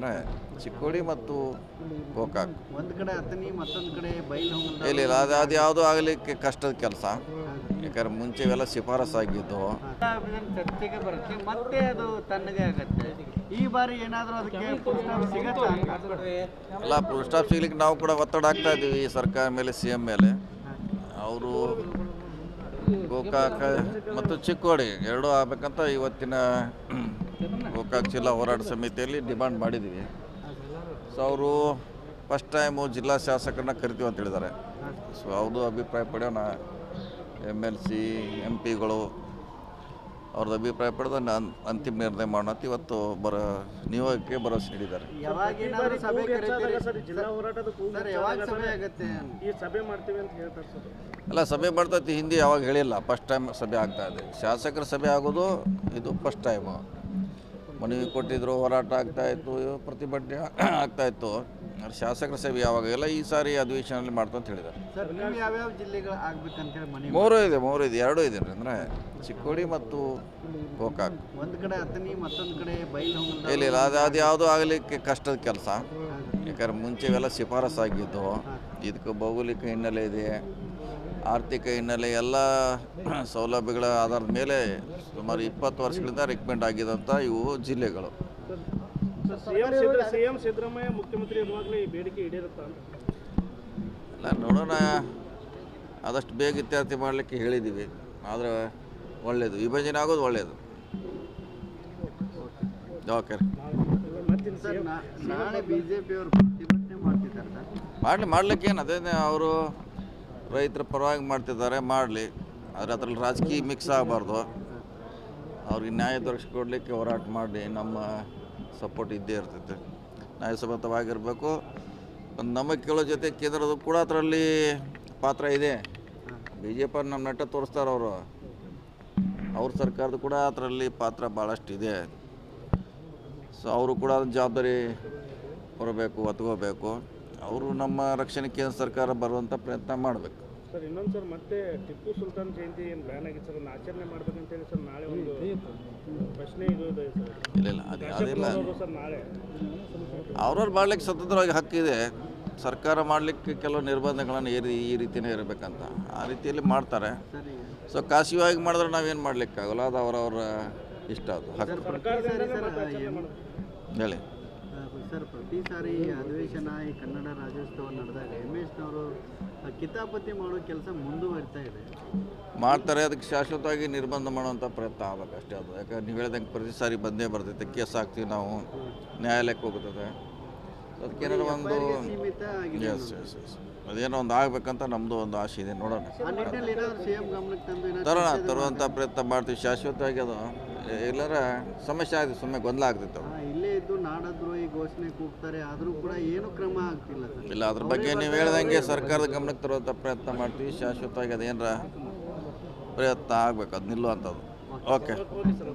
ಅಂದರೆ ಚಿಕ್ಕೋಡಿ ಮತ್ತು ಗೋಕಾಕ್. ಒಂದು ಕಡೆ ಅಥಣಿ ಮತ್ತೊಂದು ಕಡೆ ಬೈಲ್ ಇಲ್ಲ ಇಲ್ಲ ಅದು ಅದು ಯಾವುದೂ ಆಗಲಿಕ್ಕೆ ಕಷ್ಟದ ಕೆಲಸ. ಯಾಕಂದ್ರೆ ಮುಂಚೆ ಇವೆಲ್ಲ ಶಿಫಾರಸ್ ಆಗಿದ್ದು. ಚರ್ಚೆಗೆ ಬರುತ್ತೆ. ಮತ್ತೆ ಅದು ತಣ್ಣಗೆ ಆಗತ್ತೆ. ಈ ಬಾರಿ ಏನಾದರೂ ಅದಕ್ಕೆ ಪುರಸ್ಕಾರ ಸಿಗತ್ತಾ? ಎಲ್ಲ ಫುಲ್ ಸ್ಟಾಪ್ ಸಿಗ್ಲಿಕ್ಕೆ ನಾವು ಕೂಡ ಒತ್ತಡ ಆಗ್ತಾ ಇದೀವಿ ಈ ಸರ್ಕಾರ ಮೇಲೆ ಸಿ ಎಂ ಮೇಲೆ. ಅವರು ಗೋಕಾಕ ಮತ್ತು ಚಿಕ್ಕೋಡಿ ಎರಡೂ ಆಗ್ಬೇಕಂತ ಇವತ್ತಿನ ಗೋಕಾಕ್ ಜಿಲ್ಲಾ ಹೋರಾಟ ಸಮಿತಿಯಲ್ಲಿ ಡಿಮಾಂಡ್ ಮಾಡಿದ್ದೀವಿ. ಸೊ ಅವರು ಫಸ್ಟ್ ಟೈಮು ಜಿಲ್ಲಾ ಶಾಸಕರನ್ನ ಕರಿತೀವಿ ಅಂತ ಹೇಳಿದ್ದಾರೆ. ಸೊ ಅವ್ರದ್ದು ಅಭಿಪ್ರಾಯ ಪಡೆಯೋಣ ಎಂ ಎಲ್ ಸಿ ಎಂ ಪಿಗಳು ಅವ್ರದ್ದು ಅಭಿಪ್ರಾಯ ಪಡೆದ ನಾನು ಅಂತಿಮ ನಿರ್ಣಯ ಮಾಡೋಣ ಇವತ್ತು ಬರ ನಿಯೋಗಕ್ಕೆ ಭರವಸೆ ನೀಡಿದ್ದಾರೆ. ಅಲ್ಲ ಸಭೆ ಮಾಡ್ತೈತಿ ಹಿಂದೆ ಯಾವಾಗ ಹೇಳಿಲ್ಲ. ಫಸ್ಟ್ ಟೈಮ್ ಸಭೆ ಆಗ್ತಾ ಇದೆ. ಶಾಸಕರ ಸಭೆ ಆಗೋದು ಇದು ಫಸ್ಟ್ ಟೈಮು ಮನವಿ ಕೊಟ್ಟಿದ್ರು ಹೋರಾಟ ಆಗ್ತಾ ಇತ್ತು ಪ್ರತಿಭಟನೆ ಆಗ್ತಾ ಇತ್ತು. ಆದ್ರೆ ಶಾಸಕರ ಸಭೆ ಯಾವಾಗ? ಇಲ್ಲ ಈ ಸಾರಿ ಅಧಿವೇಶನದಲ್ಲಿ ಮಾಡ್ತು ಅಂತ ಹೇಳಿದ್ದಾರೆ. ಮೂರು ಇದೆ ಮೂರು ಇದೆ. ಎರಡು ಇದೆ ಅಂದರೆ ಚಿಕ್ಕೋಡಿ ಮತ್ತು ಗೋಕಾಕ್. ಒಂದ್ ಕಡೆ ಅಥಣಿ ಮತ್ತೊಂದ್ ಕಡೆ ಬೈಲ್ ಇಲ್ಲ ಇಲ್ಲ ಅದು ಅದು ಯಾವುದೂ ಆಗಲಿಕ್ಕೆ ಕಷ್ಟದ ಕೆಲಸ. ಯಾಕಂದ್ರೆ ಮುಂಚೆ ಶಿಫಾರಸ್ಸಾಗಿದ್ದು. ಇದಕ್ಕೆ ಭೌಗೋಳಿಕ ಹಿನ್ನೆಲೆ ಇದೆ. ಆರ್ಥಿಕ ಹಿನ್ನೆಲೆ ಎಲ್ಲ ಸೌಲಭ್ಯಗಳ ಆಧಾರದ ಮೇಲೆ ಸುಮಾರು ಇಪ್ಪತ್ತು ವರ್ಷಗಳಿಂದ ರೆಕಮೆಂಡ್ ಆಗಿದಂಥ ಇವು ಜಿಲ್ಲೆಗಳು. ಸಿಎಂ ಸಿದ್ದ ಸಿಎಂ ಸಿದ್ದರಾಮಯ್ಯ ಮುಖ್ಯಮಂತ್ರಿ ಇರುವಾಗಲೇ ಈ ಬೇಡಿಕೆ ಈಡೇರುತ್ತಾ ಅಂತ. ಎಲ್ಲ ನೋಡೋಣ. ಆದಷ್ಟು ಬೇಗ ಇತ್ಯಾರ್ಥಿ ಮಾಡಲಿಕ್ಕೆ ಹೇಳಿದ್ದೀವಿ. ಆದರೆ ಒಳ್ಳೆಯದು ವಿಭಜನೆ ಆಗೋದು ಒಳ್ಳೆಯದು ಓಕೆ ಮಾಡಲಿ ಮಾಡಲಿಕ್ಕೆ ಏನು ಅದೇ ಅವರು ರೈತರ ಪರವಾಗಿ ಮಾಡ್ತಿದ್ದಾರೆ, ಮಾಡಲಿ. ಆದರೆ ಅದ್ರಲ್ಲಿ ರಾಜಕೀಯ ಮಿಕ್ಸ್ ಆಗಬಾರ್ದು. ಅವ್ರಿಗೆ ನ್ಯಾಯ ದೊರಕಿಸ್ಕೊಡ್ಲಿಕ್ಕೆ ಹೋರಾಟ ಮಾಡಿ ನಮ್ಮ ಸಪೋರ್ಟ್ ಇದ್ದೇ ಇರ್ತೈತೆ. ನ್ಯಾಯಸಮ್ಮತವಾಗಿರಬೇಕು. ನಮಗೆ ಕೇಳೋ ಜೊತೆ ಕೇಂದ್ರದ ಕೂಡ ಅದರಲ್ಲಿ ಪಾತ್ರ ಇದೆ. ಬಿ ಜೆ ಪಿ ನಮ್ಮ ನಟ ತೋರಿಸ್ತಾರೆ ಅವರು. ಅವ್ರ ಸರ್ಕಾರದ ಕೂಡ ಅದರಲ್ಲಿ ಪಾತ್ರ ಭಾಳಷ್ಟು ಇದೆ ಸೊ ಅವರು ಕೂಡ ಜವಾಬ್ದಾರಿ ಹೊರಬೇಕು ಒತ್ಕೋಬೇಕು. ಅವರು ನಮ್ಮ ರಕ್ಷಣೆ ಕೇಂದ್ರ ಸರ್ಕಾರ ಬರುವಂಥ ಪ್ರಯತ್ನ ಮಾಡಬೇಕು. ಸರ್ ಇನ್ನೊಂದು ಸರ್ ಮತ್ತೆ ಟಿಪ್ಪು ಸುಲ್ತಾನ್ ಜಯಂತಿ ಏನು ಬ್ಯಾನ್ ಆಗಿತ್ತು ಸರ್? ಅದನ್ನ ಆಚರಣೆ ಮಾಡ್ಬೇಕಂತ ಹೇಳಿ ಸರ್ ನಾಳೆ ಒಂದು ಪ್ರಶ್ನೆ ಇದು ಇದೆ ಸರ್. ಇಲ್ಲ ಇಲ್ಲ ಅದು ಅದಿಲ್ಲ ಅವರು ಸರ್ ನಾಳೆ. ಅವ್ರವ್ರು ಮಾಡ್ಲಿಕ್ಕೆ ಸ್ವತಂತ್ರವಾಗಿ ಹಕ್ಕಿದೆ ಸರ್ಕಾರ ಮಾಡಲಿಕ್ಕೆ ಕೆಲವು ನಿರ್ಬಂಧಗಳನ್ನು ಏರಿ ಈ ರೀತಿಯೇ ಇರಬೇಕಂತ. ಆ ರೀತಿಯಲ್ಲಿ ಮಾಡ್ತಾರೆ. ಸರಿ. ಸೊ ಖಾಸಗಿಯಾಗಿ ಮಾಡಿದ್ರೆ ನಾವೇನು ಮಾಡಲಿಕ್ಕಾಗಲ್ಲ? ಅದು ಅವರವರ ಇಷ್ಟ ಅದು ಹಕ್ಕು. ಹೇಳಿ. ಸರ್ ಪ್ರತಿ ಸಾರಿ ಅಧಿವೇಶನ ಈ ಕನ್ನಡ ರಾಜ್ಯೋತ್ಸವ ನಡೆದಾಗ ಎಂ ಎಸ್ನವರು ಕಿತಾಪತಿ ಮಾಡೋ ಕೆಲಸ ಮುಂದುವರಿತಾ ಇದೆ. ಮಾಡ್ತಾರೆ ಅದಕ್ಕೆ ಶಾಶ್ವತವಾಗಿ ನಿರ್ಬಂಧ ಮಾಡುವಂಥ ಪ್ರಯತ್ನ ಆಗಬೇಕು ಅಷ್ಟೇ ಅದು. ಯಾಕಂದ್ರೆ ನೀವು ಹೇಳ್ದಂಗೆ ಪ್ರತಿ ಸಾರಿ ಬಂದೇ ಬರ್ತೈತೆ ಕೇಸ್ ಹಾಕ್ತೀವಿ ನಾವು ನ್ಯಾಯಾಲಯಕ್ಕೆ ಹೋಗುತ್ತದೆ ಅದಕ್ಕೆ ಏನಾದ್ರು ಒಂದು ಎಸ್ ಎಸ್ ಎಸ್ ಅದೇನೋ ಒಂದು ಆಗಬೇಕಂತ ನಮ್ಮದು ಒಂದು ಆಸೆ ಇದೆ ನೋಡೋಣ. ತರೋಣ ತರುವಂಥ ಪ್ರಯತ್ನ ಮಾಡ್ತೀವಿ ಶಾಶ್ವತವಾಗಿ ಅದು. ಎಲ್ಲರ ಸಮಸ್ಯೆ ಆಗಿದೆ ಸುಮ್ಮನೆ ಗೊಂದಲ ಆಗ್ತಿತ್ತು ಇದ್ದು ನಾಡದ್ರೋಹಿ ಘೋಷಣೆ ಕೂಗ್ತಾರೆ ಆದರೂ ಕೂಡ ಏನು ಕ್ರಮ ಆಗ್ತಿಲ್ಲ ಸರ್. ಇಲ್ಲ ಅದ್ರ ಬಗ್ಗೆ ನೀವು ಹೇಳ್ದಂಗೆ ಸರ್ಕಾರದ ಗಮನಕ್ಕೆ ತರುವಂಥ ಪ್ರಯತ್ನ ಮಾಡ್ತೀವಿ ಶಾಶ್ವತವಾಗಿ ಅದೇನರ ಪ್ರಯತ್ನ ಆಗ್ಬೇಕು ಅದು ನಿಲ್ಲುವಂಥದ್ದು. ಓಕೆ. ಓಕೆ. ಸರ್